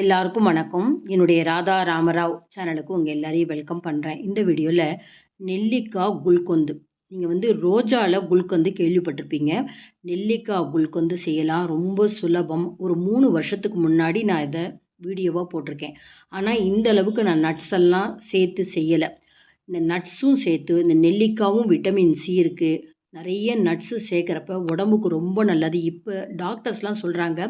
எல்லாருக்கும் வணக்கம். என்னுடைய ராதா ராமராவ் சேனலுக்கு உங்கள் எல்லாரையும் வெல்கம் பண்ணுறேன் இந்த வீடியோவில் நெல்லிக்காய் குல்கொந்து. நீங்கள் வந்து ரோஜாவில் குல்கொந்து கேள்விப்பட்டிருப்பீங்க. நெல்லிக்காய் குல்கொந்து செய்யலாம். ரொம்ப சுலபம். ஒரு மூணு வருஷத்துக்கு முன்னாடி நான் இதை வீடியோவாக போட்டிருக்கேன். ஆனால் இந்த அளவுக்கு நான் நட்ஸ் எல்லாம் சேர்த்து செய்யலை. இந்த நட்ஸும் சேர்த்து இந்த நெல்லிக்காவும் விட்டமின் சி இருக்குது நிறைய நட்ஸு சேர்க்குறப்ப உடம்புக்கு ரொம்ப நல்லது. இப்போ டாக்டர்ஸ்லாம் சொல்கிறாங்க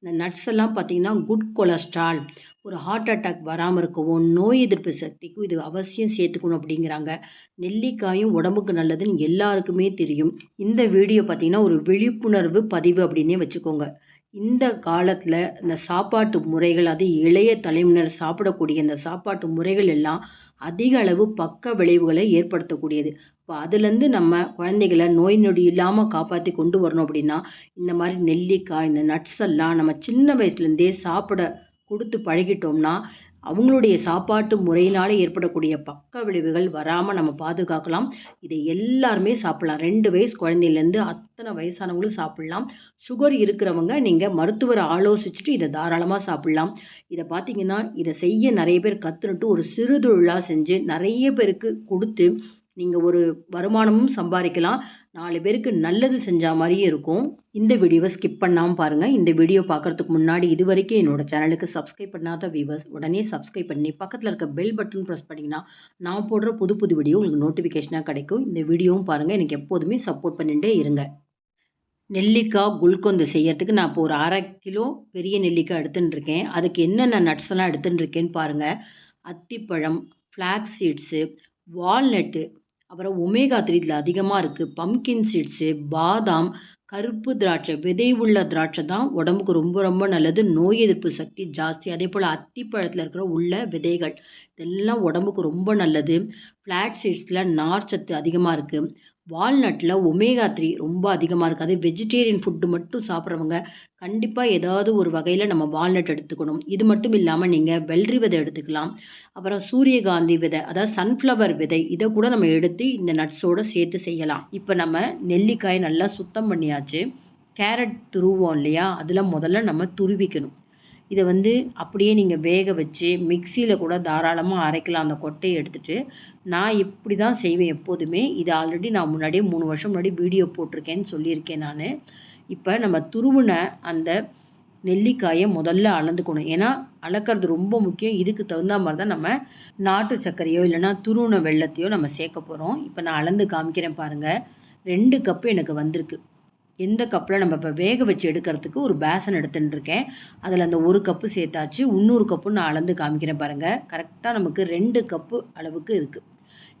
இந்த நட்ஸ் எல்லாம் பார்த்திங்கன்னா குட் கொலஸ்ட்ரால் ஒரு ஹார்ட் அட்டாக் வராமல் இருக்கவும் நோய் எதிர்ப்பு சக்திக்கும் இது அவசியம் சேர்த்துக்கணும் அப்படிங்கிறாங்க. நெல்லிக்காயும் உடம்புக்கு நல்லதுன்னு எல்லாருக்குமே தெரியும். இந்த வீடியோ பார்த்திங்கன்னா ஒரு விழிப்புணர்வு பதிவு அப்படின்னே வச்சுக்கோங்க. இந்த காலத்தில் இந்த சாப்பாட்டு முறைகள் அது இளைய தலைமுறையினர் சாப்பிடக்கூடிய இந்த சாப்பாட்டு முறைகள் எல்லாம் அதிக அளவு பக்க விளைவுகளை ஏற்படுத்தக்கூடியது. இப்போ அதுலேருந்து நம்ம குழந்தைகளை நோய் நொடி இல்லாமல் காப்பாற்றி கொண்டு வரணும் அப்படின்னா இந்த மாதிரி நெல்லிக்காய் இந்த நட்ஸ் எல்லாம் நம்ம சின்ன வயசுலேருந்தே சாப்பிட கொடுத்து பழகிட்டோம்னா அவங்களுடைய சாப்பாட்டு முறையினால் ஏற்படக்கூடிய பக்க விளைவுகள் வராமல் நம்ம பாதுகாக்கலாம். இதை எல்லாருமே சாப்பிட்லாம். ரெண்டு வயசு குழந்தையிலேருந்து அத்தனை வயசானவங்களும் சாப்பிட்லாம். சுகர் இருக்கிறவங்க நீங்கள் மருத்துவரை ஆலோசிச்சுட்டு இதை தாராளமாக சாப்பிட்லாம். இதை பார்த்தீங்கன்னா இதை செய்ய நிறைய பேர் கற்றுனுட்டு ஒரு சிறு தொழிலாக செஞ்சு நிறைய பேருக்கு கொடுத்து நீங்கள் ஒரு வருமானமும் சம்பாதிக்கலாம். நாலு பேருக்கு நல்லது செஞ்ச மாதிரியே இருக்கும். இந்த வீடியோவை ஸ்கிப் பண்ணாமல் பாருங்கள் இந்த வீடியோ பார்க்குறதுக்கு முன்னாடி இது வரைக்கும் என்னோட சேனலுக்கு சப்ஸ்கிரைப் பண்ணாத வியூவர்ஸ் உடனே சப்ஸ்கிரைப் பண்ணி பக்கத்தில் இருக்க பெல் பட்டன் ப்ரெஸ் பண்ணிங்கன்னா நான் போடுற புது புது வீடியோ உங்களுக்கு நோட்டிஃபிகேஷனாக கிடைக்கும். இந்த வீடியோவும் பாருங்கள் எனக்கு எப்போதுமே சப்போர்ட் பண்ணிகிட்டே இருங்க. நெல்லிக்காய் குல்கொந்து செய்யறதுக்கு நான் இப்போ ஒரு அரை கிலோ பெரிய நெல்லிக்காய் எடுத்துன்னு இருக்கேன். அதுக்கு என்னென்ன நட்ஸ் எல்லாம் எடுத்துன்னு இருக்கேன்னு பாருங்கள் அத்திப்பழம் ஃப்ளாக்ஸ் சீட்ஸு வால்நட்டு அப்புறம் ஒமேகா த்ரீ இதில் அதிகமாக இருக்குது பம்கின் சீட்ஸு பாதாம் கருப்பு திராட்சை விதை உள்ள திராட்சை தான் உடம்புக்கு ரொம்ப ரொம்ப நல்லது. நோய் எதிர்ப்பு சக்தி ஜாஸ்தி. அதே போல் அத்திப்பழத்தில் இருக்கிற உள்ள விதைகள் இதெல்லாம் உடம்புக்கு ரொம்ப நல்லது. ஃப்ளாட் சீட்ஸில் நார் சத்து அதிகமாக இருக்குது வால்நட்டில் ஒமேகா த்ரீ ரொம்ப அதிகமாக இருக்குது வெஜிடேரியன் ஃபுட்டு மட்டும் சாப்பிட்றவங்க கண்டிப்பாக ஏதாவது ஒரு வகையில் நம்ம வால்நட் எடுத்துக்கணும். இது மட்டும் இல்லாமல் நீங்கள் வெள்ளரி விதை எடுத்துக்கலாம். அப்புறம் சூரியகாந்தி விதை அதாவது சன்ஃப்ளவர் விதை இதை கூட நம்ம எடுத்து இந்த நட்ஸோடு சேர்த்து செய்யலாம். இப்போ நம்ம நெல்லிக்காயை நல்லா சுத்தம் பண்ணியாச்சு. கேரட் துருவோம் இல்லையா? அதில் முதல்ல நம்ம துருவிக்கணும். இதை வந்து அப்படியே நீங்கள் வேக வச்சு மிக்சியில் கூட தாராளமாக அரைக்கலாம். அந்த கொட்டையை எடுத்துகிட்டு நான் இப்படி தான் செய்வேன் எப்போதுமே. இது ஆல்ரெடி நான் முன்னாடியே மூணு வருஷம் முன்னாடி வீடியோ போட்டிருக்கேன்னு சொல்லியிருக்கேன் நான். இப்போ நம்ம துருவின அந்த நெல்லிக்காயை முதல்ல அளந்துக்கணும். ஏன்னா அளக்கிறது ரொம்ப முக்கியம். இதுக்கு தகுந்த மாதிரி தான் நம்ம நாட்டு சர்க்கரையோ இல்லைனா துருவின வெள்ளத்தையோ நம்ம சேர்க்க போகிறோம் இப்போ நான் அளந்து காமிக்கிறேன் பாருங்கள் ரெண்டு கப்பு எனக்கு வந்திருக்கு. எந்த கப்பில் நம்ம இப்போ வேக வச்சு எடுக்கிறதுக்கு ஒரு பேசன் எடுத்துகிட்டு இருக்கேன். அதில் அந்த ஒரு கப்பு சேர்த்தாச்சு. இன்னொரு கப்பு நான் அளந்து காமிக்கிறேன் பாருங்கள் கரெக்டாக நமக்கு ரெண்டு கப்பு அளவுக்கு இருக்குது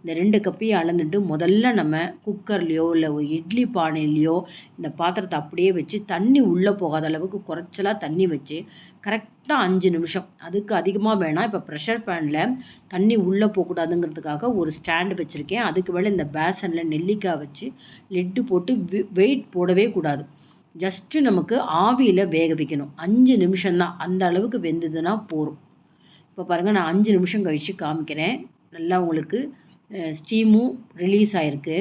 இந்த ரெண்டு கப்பையும் அளந்துட்டு முதல்ல நம்ம குக்கர்லேயோ இல்லை ஒரு இட்லி பானையிலையோ இந்த பாத்திரத்தை அப்படியே வச்சு தண்ணி உள்ளே போகாத அளவுக்கு குறைச்சலாக தண்ணி வச்சு கரெக்டாக அஞ்சு நிமிஷம். அதுக்கு அதிகமாக வேணாம். இப்போ ப்ரெஷர் பேனில் தண்ணி உள்ளே போகக்கூடாதுங்கிறதுக்காக ஒரு ஸ்டாண்டு வச்சுருக்கேன். அதுக்கு மேலே இந்த பேசனில் நெல்லிக்காய் வச்சு லெட்டு போட்டு வெயிட் போடவே கூடாது. ஜஸ்ட்டு நமக்கு ஆவியில் வேக வைக்கணும். அஞ்சு நிமிஷம்தான் அந்த அளவுக்கு வெந்ததுன்னா போகும் இப்போ பாருங்கள் நான் அஞ்சு நிமிஷம் கழித்து காமிக்கிறேன். நல்லா உங்களுக்கு ஸ்டீமும் ரிலீஸ் ஆகிருக்கு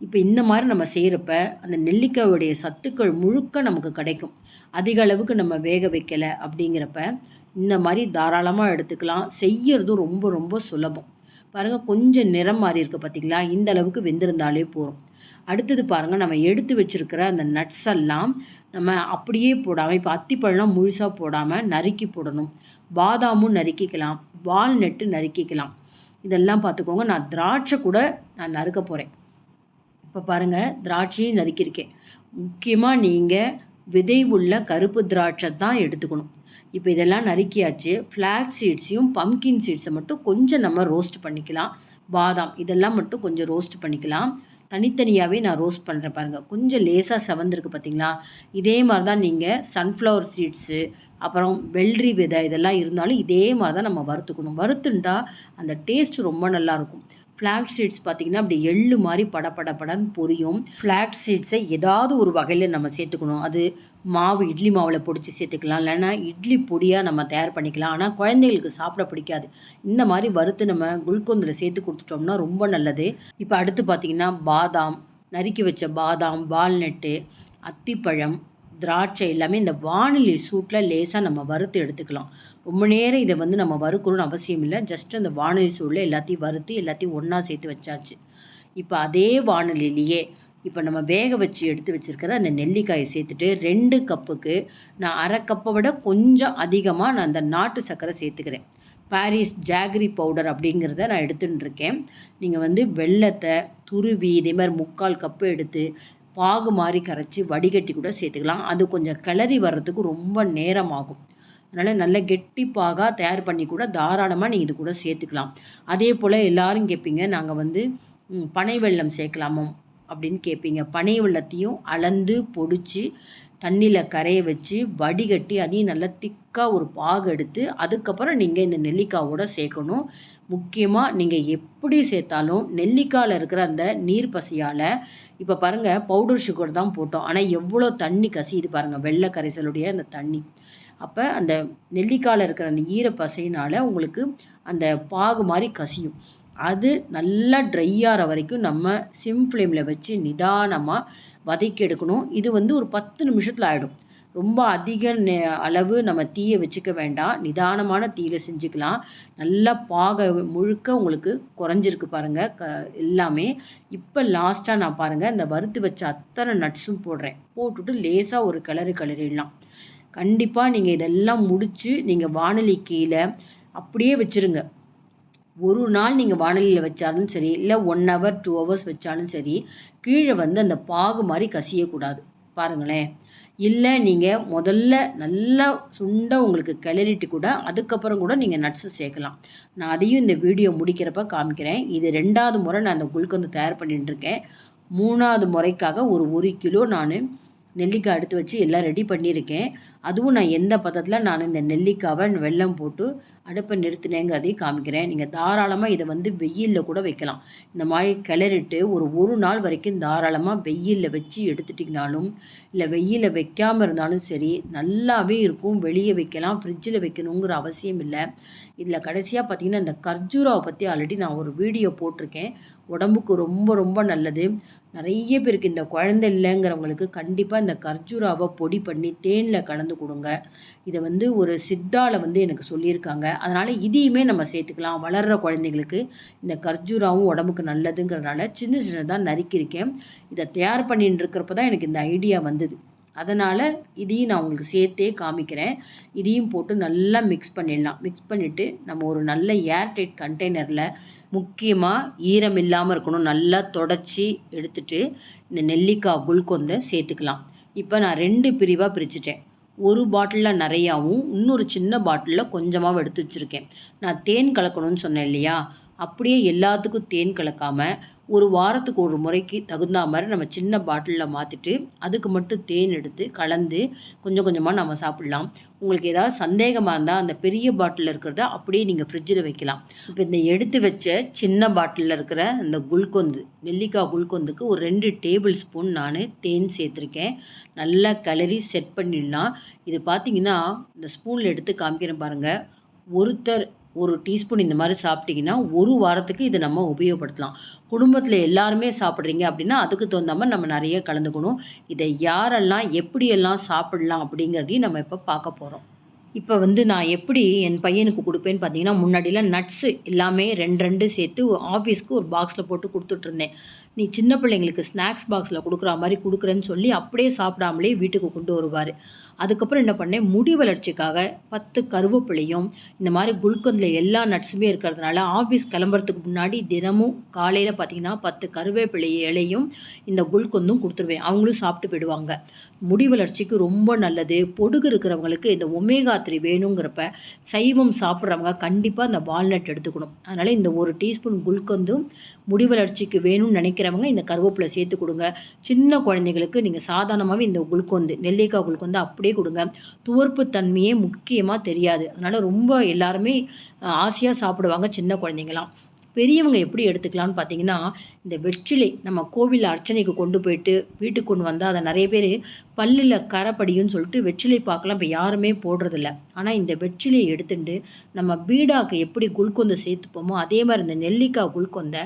இப்போ இந்த மாதிரி நம்ம செய்கிறப்ப அந்த நெல்லிக்காயுடைய சத்துக்கள் முழுக்க நமக்கு கிடைக்கும். அதிக அளவுக்கு நம்ம வேக வைக்கலை அப்படிங்கிறப்ப இந்த மாதிரி தாராளமாக எடுத்துக்கலாம். செய்யறதும் ரொம்ப ரொம்ப சுலபம். பாருங்கள் கொஞ்சம் நிறம் மாறி இருக்குது பார்த்திங்களா இந்த அளவுக்கு வெந்திருந்தாலே போதும். அடுத்தது பாருங்கள் நம்ம எடுத்து வச்சுருக்கிற அந்த நட்ஸ் எல்லாம் நம்ம அப்படியே போடாமல் இப்போ அத்திப்பழம்லாம் முழுசாக போடாமல் நறுக்கி போடணும். பாதாமும் நறுக்கிக்கலாம். வால்நட்டு நறுக்கிக்கலாம். இதெல்லாம் பார்த்துக்கோங்க. நான் திராட்சை கூட நான் நறுக்க போகிறேன் இப்போ பாருங்கள் திராட்சையும் நறுக்கியிருக்கேன் முக்கியமாக நீங்கள் விதை உள்ள கருப்பு திராட்சை தான் எடுத்துக்கணும். இப்போ இதெல்லாம் நறுக்கியாச்சு. ஃப்ளாக் சீட்ஸையும் பம்கின் சீட்ஸை மட்டும் கொஞ்சம் நம்ம ரோஸ்ட் பண்ணிக்கலாம். பாதாம் இதெல்லாம் மட்டும் கொஞ்சம் ரோஸ்ட் பண்ணிக்கலாம். தனித்தனியாகவே நான் ரோஸ்ட் பண்ணுறேன் பாருங்கள் கொஞ்சம் லேசாக செவந்திருக்கு பார்த்தீங்களா இதே மாதிரி தான் நீங்கள் சன்ஃப்ளவர் சீட்ஸு அப்புறம் வெள்ளரி விதை இதெல்லாம் இருந்தாலும் இதே மாதிரி தான் நம்ம வறுத்துக்கணும். வறுத்துண்டா அந்த டேஸ்ட் ரொம்ப நல்லாயிருக்கும் ஃப்ளாக் சீட்ஸ் பார்த்திங்கன்னா அப்படி எள்ளு மாதிரி பட படன்னு பொரியும். ஃப்ளாக் சீட்ஸை ஏதாவது ஒரு வகையில் நம்ம சேர்த்துக்கணும். அது மாவு இட்லி மாவில் பொடிச்சு சேர்த்துக்கலாம். இல்லைன்னா இட்லி பொடியாக நம்ம தயார் பண்ணிக்கலாம். ஆனால் குழந்தைகளுக்கு சாப்பிட பிடிக்காது. இந்த மாதிரி வறுத்து நம்ம குல்கொந்தில் சேர்த்து கொடுத்துட்டோம்னா ரொம்ப நல்லது. இப்போ அடுத்து பார்த்திங்கன்னா பாதாம் நறுக்கி வச்ச பாதாம் வால்நட்டு அத்திப்பழம் திராட்சை எல்லாமே இந்த வானிலை சூட்டில் லேசாக நம்ம வறுத்து எடுத்துக்கலாம். ரொம்ப நேரம் இதை வந்து நம்ம வறுக்கணும்னு அவசியம் இல்லை. ஜஸ்ட் அந்த வானிலை சூடில் எல்லாத்தையும் வறுத்து எல்லாத்தையும் ஒன்றா சேர்த்து வச்சாச்சு. இப்போ அதே வானிலையிலேயே இப்போ நம்ம வேக வச்சு எடுத்து வச்சுருக்கிற அந்த நெல்லிக்காயை சேர்த்துட்டு ரெண்டு கப்புக்கு நான் அரை கப்பை விட கொஞ்சம் அதிகமாக நான் அந்த நாட்டு சர்க்கரை சேர்த்துக்கிறேன். பாரிஸ் ஜாகரி பவுடர் அப்படிங்கிறத நான் எடுத்துட்டுருக்கேன் நீங்கள் வந்து வெள்ளத்தை துருவி இதே மாதிரி முக்கால் கப்பு எடுத்து பாகு மாதிரி கரைச்சி வடிகட்டி கூட சேர்த்துக்கலாம். அது கொஞ்சம் கிளறி வர்றதுக்கு ரொம்ப நேரம் ஆகும் அதனால் நல்ல கெட்டி பாகாக தயார் பண்ணி கூட தாராளமாக நீங்கள் இது கூட சேர்த்துக்கலாம். அதே போல் எல்லோரும் கேட்பீங்க நாங்கள் வந்து பனை வெள்ளம் சேர்க்கலாமோ? அப்படின்னு கேட்பீங்க பனை வெள்ளத்தையும் அளந்து பொடிச்சு தண்ணியில் கரைய வச்சு வடிகட்டி அதையும் நல்லா திக்காக ஒரு பாகு எடுத்து அதுக்கப்புறம் நீங்கள் இந்த நெல்லிக்காவோட சேர்க்கணும். முக்கியமாக நீங்கள் எப்படி சேர்த்தாலும் நெல்லிக்காயில் இருக்கிற அந்த நீர் பசியால் இப்போ பாருங்கள் பவுடர் சுகர் தான் போட்டோம். ஆனால் எவ்வளோ தண்ணி கசியுது பாருங்கள் வெள்ளை கரைசலுடைய அந்த தண்ணி. அப்போ அந்த நெல்லிக்காயில் இருக்கிற அந்த ஈரப்பசையினால் உங்களுக்கு அந்த பாகு மாதிரி கசியும். அது நல்லா ட்ரை ஆகிற வரைக்கும் நம்ம சிம் ஃப்ளேமில் வச்சு நிதானமாக வதக்கி எடுக்கணும். இது வந்து ஒரு பத்து நிமிஷத்தில் ஆகிடும் ரொம்ப அதிக நெ அளவு நம்ம தீயை வச்சுக்க வேண்டாம். நிதானமான தீயில் செஞ்சுக்கலாம். நல்லா பாக முழுக்க உங்களுக்கு குறைஞ்சிருக்கு பாருங்கள் க எல்லாமே. இப்போ லாஸ்ட்டாக நான் பாருங்கள் இந்த வறுத்து வச்ச அத்தனை நட்ஸும் போடுறேன். போட்டுட்டு லேசாக ஒரு கிளறு கிளறிடலாம். கண்டிப்பாக நீங்கள் இதெல்லாம் முடித்து நீங்கள் வானொலி கீழே அப்படியே வச்சுருங்க. ஒரு நாள் நீங்கள் வானொலியில் வச்சாலும் சரி இல்லை ஒன் ஹவர் டூ ஹவர்ஸ் வச்சாலும் சரி கீழே வந்து அந்த பாகு மாதிரி கசியக்கூடாது. பாருங்களேன். இல்லை நீங்கள் முதல்ல நல்லா சுண்ட உங்களுக்கு கிளறிட்டு கூட அதுக்கப்புறம் கூட நீங்கள் நட்ஸு சேர்க்கலாம். நான் அதையும் இந்த வீடியோ முடிக்கிறப்ப காமிக்கிறேன். இது ரெண்டாவது முறை நான் அந்த குல்கந்து தயார் பண்ணிட்டுருக்கேன் மூணாவது முறைக்காக ஒரு ஒரு கிலோ நான் நெல்லிக்காய் எடுத்து வச்சு எல்லாம் ரெடி பண்ணியிருக்கேன். அதுவும் நான் எந்த பதத்தில் நான் இந்த நெல்லிக்காவை வெல்லம் போட்டு அடுப்பை நிறுத்தினேங்கிறதையும் காமிக்கிறேன். நீங்கள் தாராளமாக இதை வந்து வெயிலில் கூட வைக்கலாம். இந்த மாதிரி கிளறிட்டு ஒரு ஒரு நாள் வரைக்கும் தாராளமாக வெயிலில் வச்சு எடுத்துட்டிங்கனாலும் இல்லை வெயிலில் வைக்காமல் இருந்தாலும் சரி நல்லாவே இருக்கும். வெளியே வைக்கலாம் ஃப்ரிட்ஜில் வைக்கணுங்கிற அவசியம் இல்லை. இதில் கடைசியாக பார்த்தீங்கன்னா இந்த கர்ஜூராவை பற்றி ஆல்ரெடி நான் ஒரு வீடியோ போட்டிருக்கேன். உடம்புக்கு ரொம்ப ரொம்ப நல்லது. நிறைய பேருக்கு இந்த குழந்தை இல்லைங்கிறவங்களுக்கு கண்டிப்பாக இந்த கர்ஜூராவை பொடி பண்ணி தேனில் கலந்து கொடுங்க. இதை வந்து ஒரு சித்தாவில் வந்து எனக்கு சொல்லியிருக்காங்க. அதனால் இதையுமே நம்ம சேர்த்துக்கலாம். வளர்கிற குழந்தைங்களுக்கு இந்த கர்ஜூராவும் உடம்புக்கு நல்லதுங்கிறதுனால சின்ன சின்னதாக நறுக்கியிருக்கேன். இதை தயார் பண்ணிட்டு இருக்கிறப்ப தான் எனக்கு இந்த ஐடியா வந்தது. அதனால் இதையும் நான் உங்களுக்கு சேர்த்தே காமிக்கிறேன். இதையும் போட்டு நல்லா மிக்ஸ் பண்ணிடலாம். மிக்ஸ் பண்ணிவிட்டு நம்ம ஒரு நல்ல ஏர்டைட் கண்டெய்னரில் முக்கியமாக ஈரம் இல்லாமல் இருக்கணும். நல்லா தொடச்சி எடுத்துட்டு இந்த நெல்லிக்காய் குல்கொந்தை சேர்த்துக்கலாம். இப்போ நான் ரெண்டு பிரிவாக பிரிச்சுட்டேன். ஒரு பாட்டிலில் நிறையாவும் இன்னொரு சின்ன பாட்டிலில் கொஞ்சமாகவும் எடுத்து வச்சுருக்கேன். நான் தேன் கலக்கணும்னு சொன்னேன் இல்லையா? அப்படியே எல்லாத்துக்கும் தேன் கலக்காமல் ஒரு வாரத்துக்கு ஒரு முறைக்கு தகுந்த மாதிரி நம்ம சின்ன பாட்டிலில் மாற்றிட்டு அதுக்கு மட்டும் தேன் எடுத்து கலந்து கொஞ்சம் கொஞ்சமாக நம்ம சாப்பிட்லாம். உங்களுக்கு ஏதாவது சந்தேகமாக இருந்தால் அந்த பெரிய பாட்டிலில் இருக்கிறத அப்படியே நீங்கள் ஃப்ரிட்ஜில் வைக்கலாம். இப்போ இந்த எடுத்து வச்ச சின்ன பாட்டிலில் இருக்கிற அந்த குல்கொந்து நெல்லிக்காய் குல்கொந்துக்கு ஒரு ரெண்டு டேபிள் ஸ்பூன் நான் தேன் சேர்த்துருக்கேன். நல்லா கிளறி செட் பண்ணிடலாம். இது பார்த்தீங்கன்னா இந்த ஸ்பூனில் எடுத்து காமிக்கிறேன் பாருங்கள் ஒருத்தர் ஒரு டீஸ்பூன் இந்த மாதிரி சாப்பிட்டிங்கன்னா ஒரு வாரத்துக்கு இதை நம்ம உபயோகப்படுத்தலாம். குடும்பத்தில் எல்லாருமே சாப்பிட்றீங்க அப்படின்னா அதுக்கு தகுந்த மாதிரி நம்ம நிறைய கலந்துக்கணும். இதை யாரெல்லாம் எப்படியெல்லாம் சாப்பிடலாம் அப்படிங்கிறதையும் நம்ம இப்போ பார்க்க போகிறோம் இப்போ வந்து நான் எப்படி என் பையனுக்கு கொடுப்பேன்னு பார்த்தீங்கன்னா முன்னாடிலாம் நட்ஸு எல்லாமே ரெண்டு ரெண்டு சேர்த்து ஆஃபீஸ்க்கு ஒரு பாக்ஸில் போட்டு கொடுத்துட்ருந்தேன் நீ சின்ன பிள்ளைங்களுக்கு ஸ்நாக்ஸ் பாக்ஸில் கொடுக்குற மாதிரி கொடுக்குறேன்னு சொல்லி அப்படியே சாப்பிடாமலே வீட்டுக்கு கொண்டு வருவார். அதுக்கப்புறம் என்ன பண்ணேன்? முடி வளர்ச்சிக்காக பத்து கருவேப்பிலையும் இந்த மாதிரி குல்கந்தில் எல்லா நட்ஸுமே இருக்கிறதுனால ஆஃபீஸ் கிளம்புறதுக்கு முன்னாடி தினமும் காலையில் பார்த்தீங்கன்னா பத்து கருவேப்பிலை இலையும் இந்த குல்கொந்தும் கொடுத்துருவேன். அவங்களும் சாப்பிட்டு போயிடுவாங்க. முடி வளர்ச்சிக்கு ரொம்ப நல்லது. பொடுகு இருக்கிறவங்களுக்கு இந்த ஒமேகா த்ரீ வேணுங்கிறப்ப சைவம் சாப்பிட்றவங்க கண்டிப்பாக இந்த வால்நட் எடுத்துக்கணும். அதனால் இந்த ஒரு டீஸ்பூன் குல்கந்தும் முடி வளர்ச்சிக்கு வேணும்னு நினைக்கிறவங்க இந்த கருவேப்பிலை சேர்த்து கொடுங்க. சின்ன குழந்தைங்களுக்கு நீங்கள் சாதாரணமாகவே இந்த குளுக்கொந்து நெல்லிக்காய் குளுக்கொந்து அப்படியே கொடுங்க. துவர்ப்பு தன்மையே முக்கியமாக தெரியாது. அதனால் ரொம்ப எல்லாருமே ஆசையாக சாப்பிடுவாங்க சின்ன குழந்தைங்களாம் பெரியவங்க எப்படி எடுத்துக்கலாம்னு பார்த்தீங்கன்னா இந்த வெற்றிலை நம்ம கோவில் அர்ச்சனைக்கு கொண்டு போயிட்டு வீட்டுக்கு கொண்டு வந்தால் அதை நிறைய பேர் பல்லில் கரப்படியும்னு சொல்லிட்டு வெற்றிலை பார்க்கலாம் இப்போ யாருமே போடுறதில்ல. ஆனால் இந்த வெற்றிலையை எடுத்துட்டு நம்ம பீடாக்கு எப்படி குல்கொந்தை சேர்த்துப்போமோ அதே மாதிரி இந்த நெல்லிக்காய் குல்கொந்தை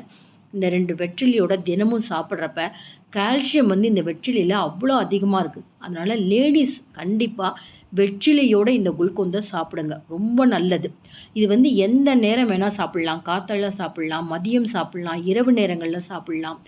இந்த ரெண்டு வெற்றிலையோட தினமும் சாப்பிட்றப்ப கால்சியம் வந்து இந்த வெற்றிலையில் அவ்வளோ அதிகமாக இருக்குது அதனால் லேடிஸ் கண்டிப்பாக வெற்றிலையோட இந்த குல்கொந்தை சாப்பிடுங்க. ரொம்ப நல்லது. இது வந்து எந்த நேரம் வேணால் சாப்பிட்லாம். காத்தால சாப்பிட்லாம் மதியம் சாப்பிட்லாம் இரவு நேரங்களில் சாப்பிட்லாம்.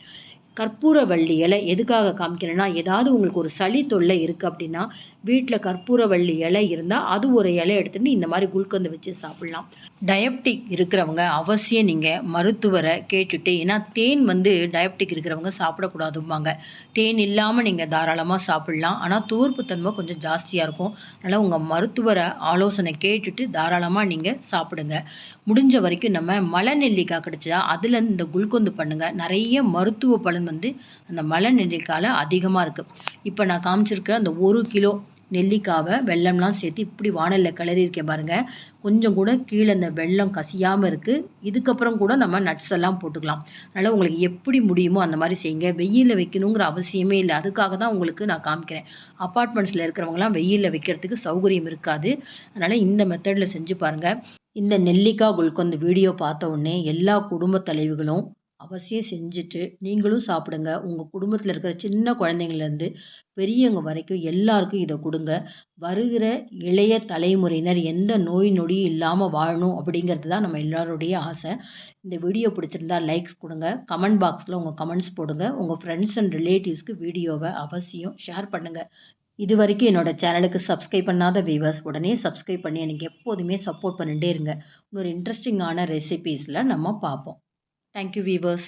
கற்பூரவள்ளி இலை எதுக்காக காமிக்கிறேன்னா ஏதாவது உங்களுக்கு ஒரு சளி தொல்லை இருக்குது அப்படின்னா வீட்டில் கற்பூரவள்ளி இலை இருந்தால் அது ஒரு இலை எடுத்துகிட்டு இந்த மாதிரி குல்கந்து வச்சு சாப்பிட்லாம். டயப்டிக் இருக்கிறவங்க அவசியம் நீங்கள் மருத்துவரை கேட்டுட்டு ஏன்னா தேன் வந்து டயப்டிக் இருக்கிறவங்க சாப்பிடக்கூடாதும்பாங்க. தேன் இல்லாமல் நீங்கள் தாராளமாக சாப்பிட்லாம். ஆனால் தூர்ப்புத்தன்மை கொஞ்சம் ஜாஸ்தியாக இருக்கும். அதனால் உங்கள் மருத்துவரை ஆலோசனை கேட்டுட்டு தாராளமாக நீங்கள் சாப்பிடுங்க. முடிஞ்ச வரைக்கும் நம்ம மலை நெல்லிக்காய் கிடச்சா அதில் இந்த குல்கொந்து பண்ணுங்கள் நிறைய மருத்துவ பலன் வந்து அந்த மலை நெல்லிக்காயில் அதிகமாக இருக்குது இப்போ நான் காமிச்சிருக்க அந்த ஒரு கிலோ நெல்லிக்காவை வெள்ளம்லாம் சேர்த்து இப்படி வானலில் கிளறியிருக்கேன் பாருங்கள் கொஞ்சம் கூட கீழே இந்த வெள்ளம் கசியாமல் இருக்குது இதுக்கப்புறம் கூட நம்ம நட்ஸ் எல்லாம் போட்டுக்கலாம். அதனால் உங்களுக்கு எப்படி முடியுமோ அந்த மாதிரி செய்யுங்க. வெயிலில் வைக்கணுங்கிற அவசியமே இல்லை. அதுக்காக தான் உங்களுக்கு நான் காமிக்கிறேன். அப்பார்ட்மெண்ட்ஸில் இருக்கிறவங்களாம் வெயிலில் வைக்கிறதுக்கு சௌகரியம் இருக்காது. அதனால் இந்த மெத்தடில் செஞ்சு பாருங்கள் இந்த நெல்லிக்காய் குல்கொந்து வீடியோ பார்த்த உடனே எல்லா குடும்ப தலைவிகளும் அவசியம் செஞ்சுட்டு நீங்களும் சாப்பிடுங்க. உங்கள் குடும்பத்தில் இருக்கிற சின்ன குழந்தைங்கள்லேருந்து பெரியவங்க வரைக்கும் எல்லாருக்கும் இதை கொடுங்க. வருகிற இளைய தலைமுறையினர் எந்த நோய் நொடியும் இல்லாமல் வாழணும் அப்படிங்கிறது தான் நம்ம எல்லாருடைய ஆசை. இந்த வீடியோ பிடிச்சிருந்தா லைக்ஸ் கொடுங்க. கமெண்ட் பாக்ஸில் உங்கள் கமெண்ட்ஸ் போடுங்க. உங்கள் ஃப்ரெண்ட்ஸ் அண்ட் ரிலேட்டிவ்ஸ்க்கு வீடியோவை அவசியம் ஷேர் பண்ணுங்கள் இது வரைக்கும் என்னோடய சேனலுக்கு சப்ஸ்கிரைப் பண்ணாத வியூவர்ஸ் உடனே சப்ஸ்கிரைப் பண்ணி எனக்கு எப்போதுமே சப்போர்ட் பண்ணிகிட்டே இருங்க. இன்னொரு இன்ட்ரெஸ்டிங்கான ரெசிபீஸில் நம்ம பார்ப்போம். Thank you, viewers.